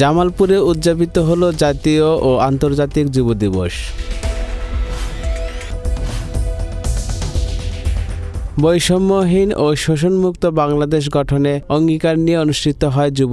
জামালপুরে উদযাপিত হলো জাতীয় ও আন্তর্জাতিক যুব দিবস। বৈষম্যহীন ও শোষণমুক্ত বাংলাদেশ গঠনে অঙ্গীকার নিয়ে অনুষ্ঠিত হয় যুব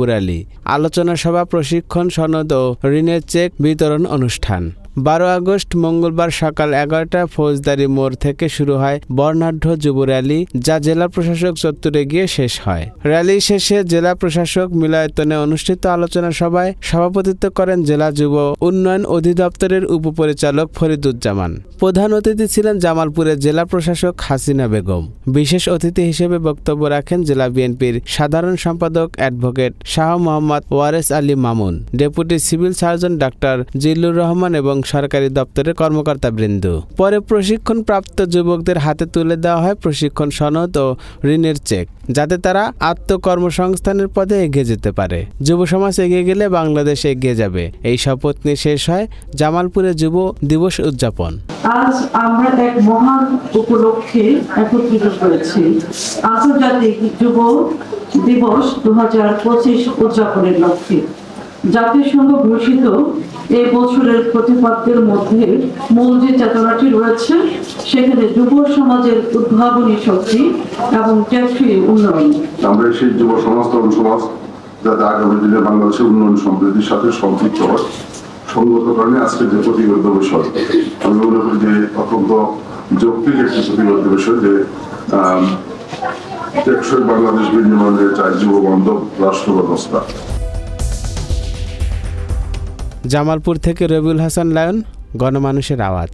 আলোচনা সভা, প্রশিক্ষণ, সনদ ও ঋণের চেক বিতরণ অনুষ্ঠান। বারো আগস্ট মঙ্গলবার সকাল এগারোটা ফৌজদারি মোড় থেকে শুরু হয় বর্ণাঢ্য যুব র্যালি, যা জেলা প্রশাসক চত্বরে গিয়ে শেষ হয়। র্যালি শেষে জেলা প্রশাসক মিলায়তনে অনুষ্ঠিত আলোচনা সভায় সভাপতিত্ব করেন জেলা যুব উন্নয়ন অধিদপ্তরের উপপরিচালক ফরিদুজ্জামান। প্রধান অতিথি ছিলেন জামালপুরের জেলা প্রশাসক হাসিনা বেগম। বিশেষ অতিথি হিসেবে বক্তব্য রাখেন জেলা বিএনপির সাধারণ সম্পাদক advocate Shah Mohammad Wares Ali Mamun, deputy civil surgeon doctor Zillur Rahman এবং সরকারি দপ্তরের কর্মকর্তাবৃন্দ। পরে প্রশিক্ষণপ্রাপ্ত যুবকদের হাতে তুলে দেওয়া হয় প্রশিক্ষণ সনদ ও ঋণের চেক, যাতে তারা আত্মকর্মসংস্থানের পথে এগিয়ে যেতে পারে। যুব সমাজ এগিয়ে গেলে বাংলাদেশ এগিয়ে যাবে। এই শপথ নিয়ে শেষ হয় জামালপুরে যুব দিবস উদযাপন। আজ আমরা এক মহান উপলক্ষে একত্রিত হয়েছি আন্তর্জাতিক যুব দিবস দু হাজার পঁচিশ উদযাপনের লক্ষ্যে। জাতিসংঘ ঘোষিত এই বছরের প্রতিপাদ্যের মধ্যে মূল যে চেতনাটি রয়েছে, সেখানে যুব সমাজের উদ্ভাবনী শক্তি এবং উন্নয়ন। আমরা সেই যুব সমাজ, তরুণ সমাজ, যাতে আগামী দিনে বাংলাদেশের উন্নয়ন সমৃদ্ধির সাথে সম্পৃক্ত হয় কারণে আজকে যে বিষয়, আমি মনে করি যে অত্যন্ত যৌক্তিক একটি বিষয় যে টেকসই বাংলাদেশ বিনির্মাণে চাই যুব বান্ধব, রাষ্ট্র ব্যবস্থা জামালপুর থেকে রবিউল হাসান লায়ন গণমানুষের আওয়াজ।